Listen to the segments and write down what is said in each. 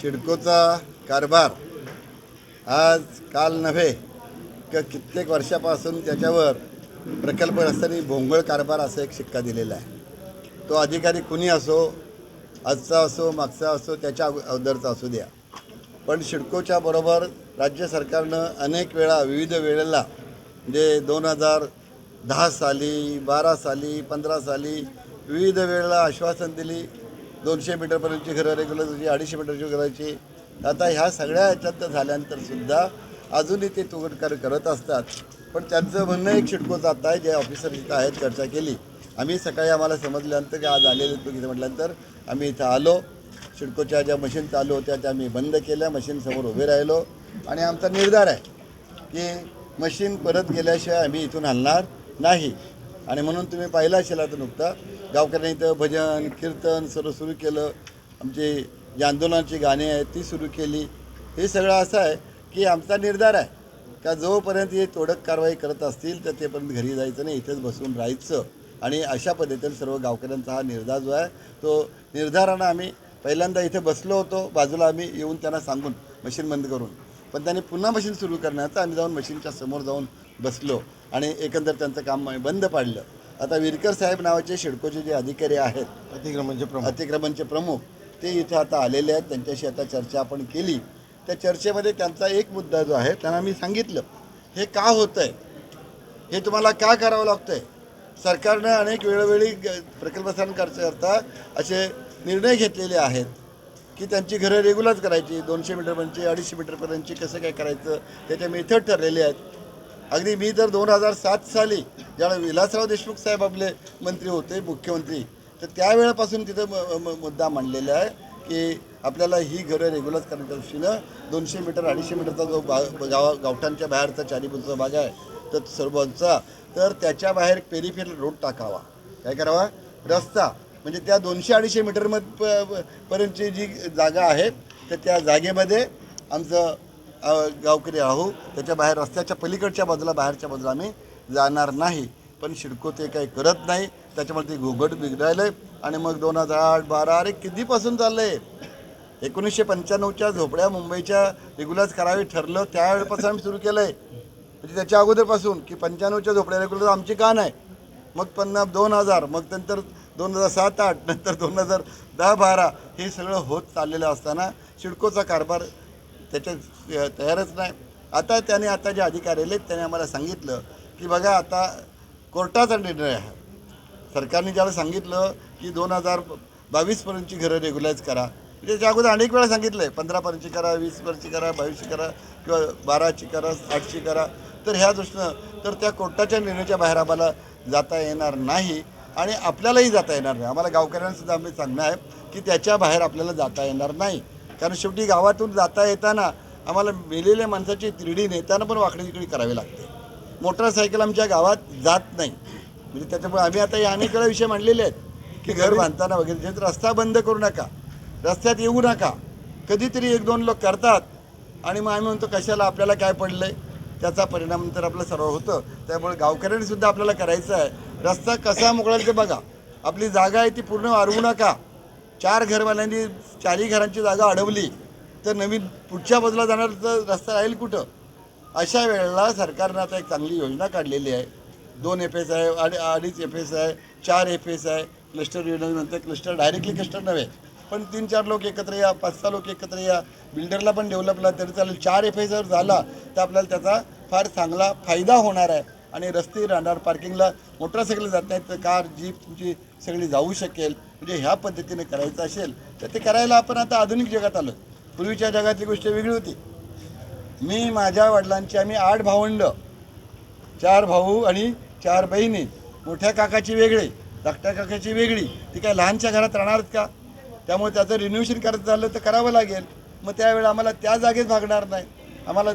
सिडकोचा कारभार आज काल नव्हे क कित्येक वर्षापासून त्याच्यावर प्रकल्प असताना भोंगळ कारभार असा एक शिक्का दिलेला आहे. तो अधिकारी कुणी असो आजचा असो मागचा असो त्याच्या अगोदरचा असू द्या. पण सिडकोच्या बरोबर राज्य सरकारनं अनेक वेळा विविध वेळेला म्हणजे दोन हजार दहा साली बारा साली पंधरा साली विविध वेळेला आश्वासन दिली दोनशे मीटरपर्यंतची घरं रेग्युलर होती अडीचशे मीटरची घराची आता ह्या सगळ्या ह्याच्यात झाल्यानंतर सुद्धा अजूनही ते तुगटकार करत असतात. पण त्यांचं म्हणणं एक शिडकोचं आता आहे जे ऑफिसर इथं आहेत चर्चा केली. आम्ही सकाळी आम्हाला समजल्यानंतर की आज आलेले तुम्ही इथं म्हटल्यानंतर आम्ही इथं आलो. शिडकोच्या ज्या मशीन चालू होत्या त्या आम्ही बंद केल्या. मशीनसमोर उभे राहिलो. आणि आमचा निर्धार आहे की मशीन परत गेल्याशिवाय आम्ही इथून हलणार नाही. आणि म्हणून तुम्ही पाहिला असेल आता नुकता. गावकऱ्यांनी इथं भजन कीर्तन सर्व सुरू केलं. आमची जी आंदोलनाची गाणी आहेत ती सुरू केली. हे सगळं असं आहे की आमचा निर्धार आहे का जोपर्यंत हे तोडक कारवाई करत असतील तर तेपर्यंत घरी जायचं नाही इथेच बसून राहायचं. आणि अशा पद्धतीने सर्व गावकऱ्यांचा हा निर्धार जो आहे तो निर्धारानं आम्ही पहिल्यांदा इथे बसलो होतो. बाजूला आम्ही येऊन त्यांना सांगून मशीन बंद करून. पण त्यांनी पुन्हा मशीन सुरू करण्याचं आम्ही जाऊन मशीनच्या समोर जाऊन बसलो आणि एकंदर त्यांचं काम आम्ही बंद पाडलं. आता विरकर साहेब नावाचे शिडकोचे जे अधिकारी आहेत अतिक्रमणचे प्रमुख. अतिक्रमणचे प्रमुख ते इथं आता आलेले आहेत. त्यांच्याशी आता चर्चा आपण केली. त्या चर्चेमध्ये त्यांचा एक मुद्दा जो आहे त्यांना मी सांगितलं हे का होतं आहे हे तुम्हाला का करावं लागतं आहे सरकारनं अनेक वेळोवेळी प्रकल्पस्थान करता असे निर्णय घेतलेले आहेत. की त्यांची घरं रेग्युलर करायची. दोनशे मीटरपर्यंतची अडीचशे मीटरपर्यंतची कसं काय करायचं त्याच्या मेथड ठरलेले आहेत. अगदी मी तर दोन हजार सात साली ज्यावेळेला विलासराव देशमुख साहेब आपले मंत्री होते मुख्यमंत्री तर त्यावेळेपासून तिथं म- म- मुद्दा मांडलेला आहे की आपल्याला ही घरं रेग्युलर करण्याच्या दृष्टीनं दोनशे मीटर अडीचशे मीटरचा जो बा गावा गावठांच्या बाहेरचा चारीपुलचा भाग आहे तर सर्वांचा तर त्याच्या बाहेर पेरिफेरल रोड टाकावा. काय करावा? रस्ता. म्हणजे त्या दोनशे अडीचशे मीटर मध पर्यंतची जी जागा आहे तर त्या जागेमध्ये आमचं गावकरी आहू त्याच्या बाहेर रस्त्याच्या पलीकडच्या बाजूला बाहेरच्या बाजूला आम्ही जाणार नाही. पण शिडको ते काही करत नाही. त्याच्यामुळे ते घोगट बिघडायलं आहे आणि मग दोन हजार आठ बारा अरे कितीपासून चाललं आहे एकोणीसशे पंच्याण्णवच्या झोपड्या मुंबईच्या रेग्युलर्स करावी ठरलं त्यावेळेपासून आम्ही सुरू केलं आहे म्हणजे त्याच्या अगोदरपासून की पंच्याण्णवच्या झोपड्या रेग्युलर आमची का नाही? मग पन्ना दोन हजार मग नंतर दोन हजार सात आठ नंतर दोन हजार दहा बारा हे सगळं होत चाललेलं असताना सिडकोचा कारभार त्याच्यात तयारच नाही. आता त्याने आता जे अधिकारी आले त्याने आम्हाला सांगितलं की बघा आता कोर्टाचा निर्णय आहे. सरकारने ज्याला सांगितलं की दोन हजार बावीसपर्यंतची घरं रेग्युलाइज करा म्हणजे त्याच्या अगोदर अनेक वेळा सांगितलं आहे पंधरापर्यंतची करा वीसपर्यंतची करा बावीसची करा किंवा बाराची करा आठची करा तर ह्या दृष्टीनं तर त्या कोर्टाच्या निर्णयाच्या बाहेर आम्हाला जाता येणार नाही. आणि आपल्यालाही जाता येणार नाही. आम्हाला गावकऱ्यांसुद्धा आम्ही सांगणं आहे की त्याच्या बाहेर आपल्याला जाता येणार नाही. कारण शेवटी गावातून जाता येताना आम्हाला मेलेल्या माणसाची तिरडी नेताना पण वाकडी तिकडी करावी लागते. मोटरसायकल आमच्या गावात जात नाही. म्हणजे त्याच्यामुळे आम्ही आता या अनेक वेळा विषय मांडलेले आहेत की घर बांधताना वगैरे. जे रस्ता बंद करू नका. रस्त्यात येऊ नका. कधीतरी एक दोन लोक करतात. आणि मग आम्ही म्हणतो कशाला? आपल्याला काय पडलंय? त्याचा परिणाम तर आपलं सर्व होतं. त्यामुळे गावकऱ्यांनी सुद्धा आपल्याला करायचं आहे. रस्ता कसा मोकळेल ते बघा. आपली जागा आहे ती पूर्ण वाढवू नका. चार घरवाल्यांनी चारही घरांची जागा अडवली तर नवीन पुढच्या बाजूला जाणार तर रस्ता राहील कुठं? अशा वेळेला सरकारनं आता एक चांगली योजना काढलेली आहे. दोन एफ एस आहे अडी अडीच एफ एस आहे चार एफ एस आहे. क्लस्टर योजनेनंतर क्लस्टर डायरेक्टली क्लस्टर नव्हे पण तीन चार लोक एकत्र या पाच सहा लोक एकत्र या. बिल्डरला पण डेव्हलपला तरी चालेल. चार एफ एस जर झाला तर आपल्याला त्याचा फार चांगला फायदा होणार आहे. आणि रस्ते राहणार पार्किंगला मोटरसायकल जात नाहीत तर कार जीप तुमची सगळी जाऊ शकेल. म्हणजे ह्या पद्धतीने करायचं असेल तर ते करायला आपण आता आधुनिक जगात आलो. पूर्वीच्या जगातली गोष्ट वेगळी होती. मी माझ्या वडिलांची आम्ही आठ भावंड चार भाऊ आणि चार बहिणी. मोठ्या काकाची वेगळी धाकट्या काकाची वेगळी. ती काय लहानच्या घरात राहणार का? त्यामुळे त्याचं रिन्युएशन करायचं झालं तर करावं लागेल. मग त्यावेळेला आम्हाला त्या जागेत भागणार नाही. आम्हाला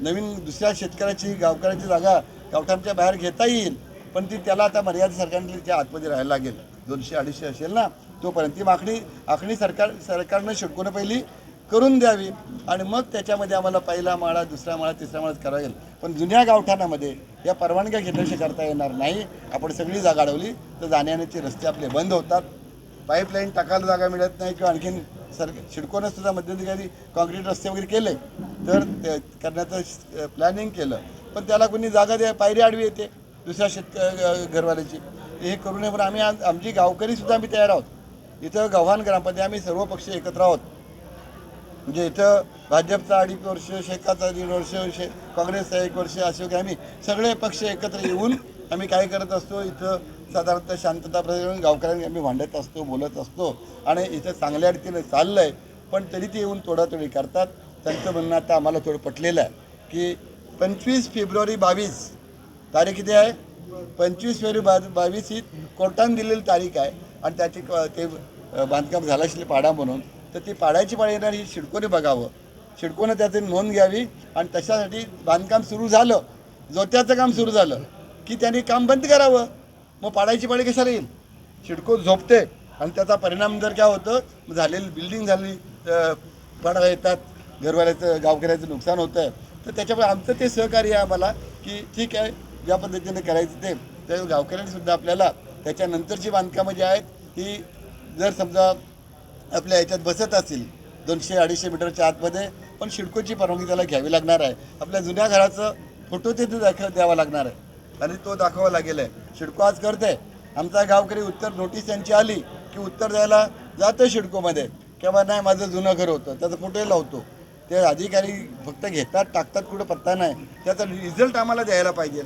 नवीन दुसऱ्या शेतकऱ्याची गावकऱ्याची जागा गावठाणच्या बाहेर घेता येईल. पण ती त्याला आता मर्यादा सरकारने त्या आतमध्ये राहायला लागेल. दोनशे अडीचशे असेल ना तोपर्यंत ती मागणी आखणी सरकार सरकारनं शिडकून पहिली करून द्यावी. आणि मग त्याच्यामध्ये आम्हाला पहिला माळा दुसरा माळा तिसरा माळा करावा लागेल पण जुन्या गावठाणामध्ये या परवानग्या घेण्याशी करता येणार नाही. आपण सगळी जागा अडवली तर जाण्याचे रस्ते आपले बंद होतात. पाईपलाईन टाकायला जागा मिळत नाही किंवा आणखीन सर शिडकोनं सुद्धा मध्यंतरी काँक्रीट रस्ते वगैरे केले तर ते करण्याचं प्लॅनिंग केलं. पण त्याला कोणी जागा द्या पायरी आडवी येते दुसऱ्या शेतक घरवाल्याची. हे करू नये पण आम्ही आज- आमची गावकरीसुद्धा आम्ही तयार आहोत. इथं गव्हाण ग्रामपंचायत आम्ही सर्व पक्ष एकत्र आहोत. म्हणजे इथं भाजपचा अडीच वर्ष शेकाचा दीड वर्ष शे काँग्रेसचा एक वर्ष असे आम्ही सगळे पक्ष एकत्र येऊन आम्ही काय करत असतो इथं साधारणतः शांतता प्रकरण गावकऱ्यांनी आम्ही भांडत असतो बोलत असतो आणि इथं चांगल्या रीतीने चाललं आहे पण तरी ते येऊन तोडातोडी करतात. त्यांचं म्हणणं आता आम्हाला थोडं पटलेलं आहे की पंचवीस फेब्रुवारी बावीस. तारीख किती आहे? पंचवीस फेब्रुवारी बा बावीस ही कोर्टानं दिलेली तारीख आहे. आणि त्याची क- ते बांधकाम झालं असेल पाडा म्हणून. तर ती पाडायची पाळी येणार ही शिडकोने बघावं. शिडकोनं त्याची नोंद घ्यावी आणि तशासाठी बांधकाम सुरू झालं. जोत्याचं काम सुरू झालं. की त्यांनी काम बंद करावं. मग पाडायची पाळी कशाला येईल? शिडको झोपते. आणि त्याचा परिणाम जर काय होतं मग झालेली बिल्डिंग झाली पाडा येतात घरवाल्याचं गावकऱ्याचं नुकसान होतं आहे तर त्याच्यामुळे आमचं ते सहकार्य आहे आम्हाला की ठीक आहे ज्या पद्धतीने करायचं ते. त्या गावकऱ्यांनी सुद्धा आपल्याला त्याच्यानंतरची बांधकामं जी आहेत ती जर समजा आपल्या याच्यात बसत असतील दोनशे अडीचशे मीटरच्या आतमध्ये पण शिडकोची परवानगी त्याला घ्यावी लागणार आहे. आपल्या जुन्या घराचं फोटो तिथे दाखव द्यावा लागणार आहे. आणि तो दाखवावा लागेल आहे. शिडको आज करते. आमचा गावकरी उत्तर नोटीस त्यांची आली की उत्तर द्यायला जातं शिडकोमध्ये. किंवा नाही माझं जुनं घर होतं. त्याचा फोटोही लावतो. ते अधिकारी फक्त घेतात टाकतात कुठं पत्ता नाही. त्याचा रिझल्ट आम्हाला द्यायला पाहिजे.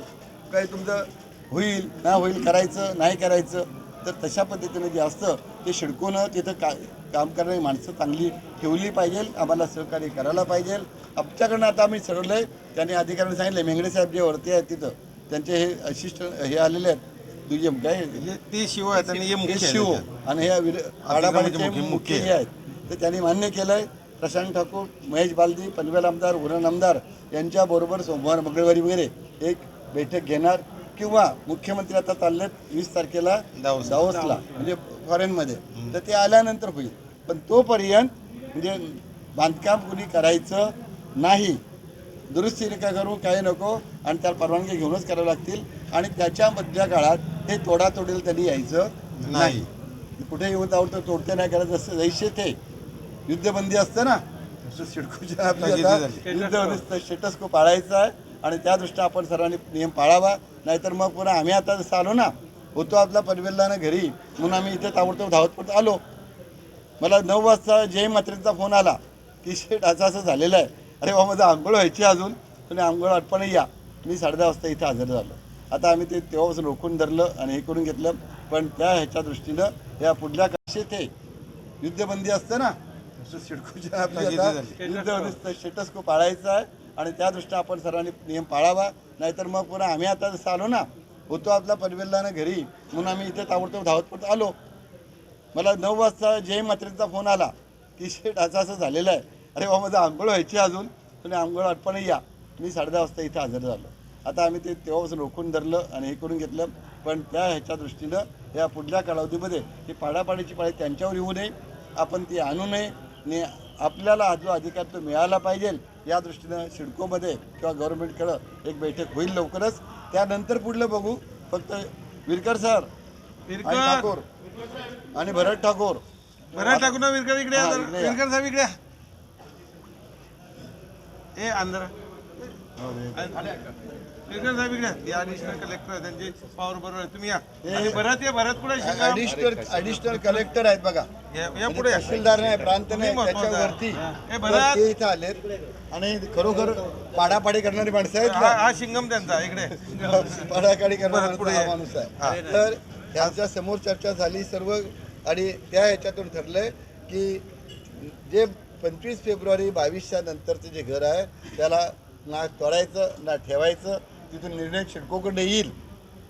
काय तुमचं होईल ना होईल करायचं नाही करायचं तर तशा पद्धतीने जे असतं ते शिडकोनं तिथं का काम करणारी माणसं चांगली ठेवली पाहिजे आम्हाला सहकार्य करायला पाहिजे. आमच्याकडनं आता आम्ही ठरवलं आहे त्यांनी अधिकाऱ्यांनी सांगितलं मेंगडे साहेब जे वरती आहेत तिथं त्यांचे हे असिस्टंट हे आलेले आहेत. दुय्यम काय ते शिव आहेत आणि हे शिव. आणि हे आडापाडीचे मुख्य हे आहेत. तर त्यांनी मान्य केलं आहे प्रशांत ठाकूर महेश बालदी पनवेल आमदार उरण आमदार यांच्याबरोबर सोमवार मंगळवारी वगैरे एक बैठक घेणार किंवा मुख्यमंत्री आता चाललेत वीस तारखेला दावोस. दावोसला म्हणजे फॉरेनमध्ये. तर ते आल्यानंतर होईल. पण तोपर्यंत म्हणजे बांधकाम कुणी करायचं नाही. दुरुस्ती नका करू काही नको. आणि त्याला परवानगी घेऊनच करावं लागतील. आणि त्याच्या मधल्या काळात हे तोडातोडीला त्यांनी यायचं नाही. कुठे येऊन जाऊन तर तोडते नाही करत असतं जैसे ते युद्धबंदी असतं ना. युद्धबंदी स्टेटस को पाळायचा आहे आणि त्या दृष्टीने आपण सर्वांनी नियम पाळावा. नाहीतर मग पुन्हा आम्ही आता जसं आलो ना होतो आपला पनवेलला घरी म्हणून आम्ही इथे ताबडतोब धावत पडत आलो. मला नऊ वाजता जय मात्रेचा फोन आला की शेट असं असं झालेलं आहे. अरे बा माझं आंघोळ व्हायची अजून तुम्ही आंघोळ आटपणे या. मी साडेदहा वाजता इथं हजर झालो. आता आम्ही ते तेव्हापासून रोखून धरलं आणि हे करून घेतलं पण त्या ह्याच्या दृष्टीनं या पुढल्या कसे ते युद्धबंदी असतं ना तसं सिडकोच्या आपली तशी आता झाली. युद्धबंदी स्टेटस को पाळायचा आहे आणि त्या दृष्टीने आपण सर्वांनी नियम पाळावा. नाहीतर मग पुन्हा आम्ही आता जसं आलो ना होतो आपला पनवेलला घरी. म्हणून आम्ही इथे ताबडतोब धावत पडत आलो. मला नऊ वाजता जय मात्रेचा फोन आला. की शेट असं असं झालेलं आहे. अरे बा माझं आंघोळ व्हायची अजून. तुम्ही आंघोळ आटपणे या. मी साडेदहा वाजता इथं हजर झालो. आता आम्ही ते तेव्हापासून रोखून धरलं आणि हे करून घेतलं. पण त्या ह्याच्या दृष्टीनं या पुढल्या कालावधीमध्ये ही पाडापाडीची पाळी त्यांच्यावर येऊ नये. आपण ती आणू नये. आणि आपल्याला हा जो अधिकार तो मिळाला पाहिजे या दृष्टीनं सिडकोमध्ये किंवा गव्हर्नमेंटकडं एक बैठक होईल लवकरच त्यानंतर पुढलं बघू फक्त विरकर सर आणि विरकर ठाकूर आणि भरत ठाकूर बरं टाकू ना विरकर इकडे या जरा. इकडे या. विरकर साहेब इकडे या. ए अंदर विरकर साहेब इकडे कलेक्टर आहे त्यांचे पावर बरोबर आहे. तुम्ही या. आणि भरत या भरत पुढे ऍडिशनल कलेक्टर आहेत बघा. या पुढे या. तहसीलदार नाही प्रांत तुम्ही नाही आहे. हे. ते इथं आलेत. आणि खरोखर पाडापाडी करणारी माणसं आहेत हा ना? हा शिंगम त्यांचा इकडे. पाडापाडी करणारा पुढे हा ये. माणूस आहे. तर यांच्या समोर चर्चा झाली सर्व आणि त्या ह्याच्यातून ठरलंय की जे पंचवीस फेब्रुवारी बावीसच्या नंतरचं जे घर आहे त्याला ना तोडायचं ना ठेवायचं तिथून निर्णय शिडकोकडे येईल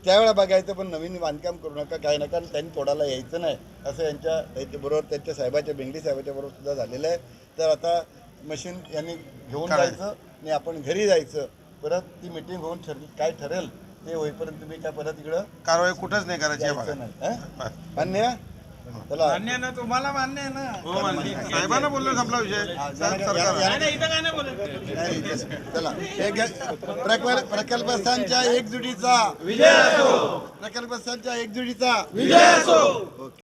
त्यावेळेला बघायचं पण नवीन बांधकाम करू नका काय नका आणि त्यांनी तोडायला यायचं नाही. असं यांच्या याच्याबरोबर त्यांच्या साहेबाच्या बेंगडी साहेबाच्या बरोबर सुद्धा झालेलं आहे. तर आता मशीन यांनी घेऊन. जायचं आणि आपण घरी जायचं. परत ती मिटिंग होऊन ठर काय ठरेल ते होईपर्यंत तुम्ही काय परत इकडं कारवाई कुठंच नाही करायची? मान्य आहे? चला. मान्य ना तुम्हाला मान्य आहे ना. हो मान्य. साहेबांना बोललो संपला विषय. हा, साहेब या- सरकार. या- नाही, इथं काय नाही बोलत? नाही, नाही, चला. एक प्रकल्प प्रकल्पस्थांच्या एकजुटीचा प्रकल्पस्थांच्या एकजुटीचा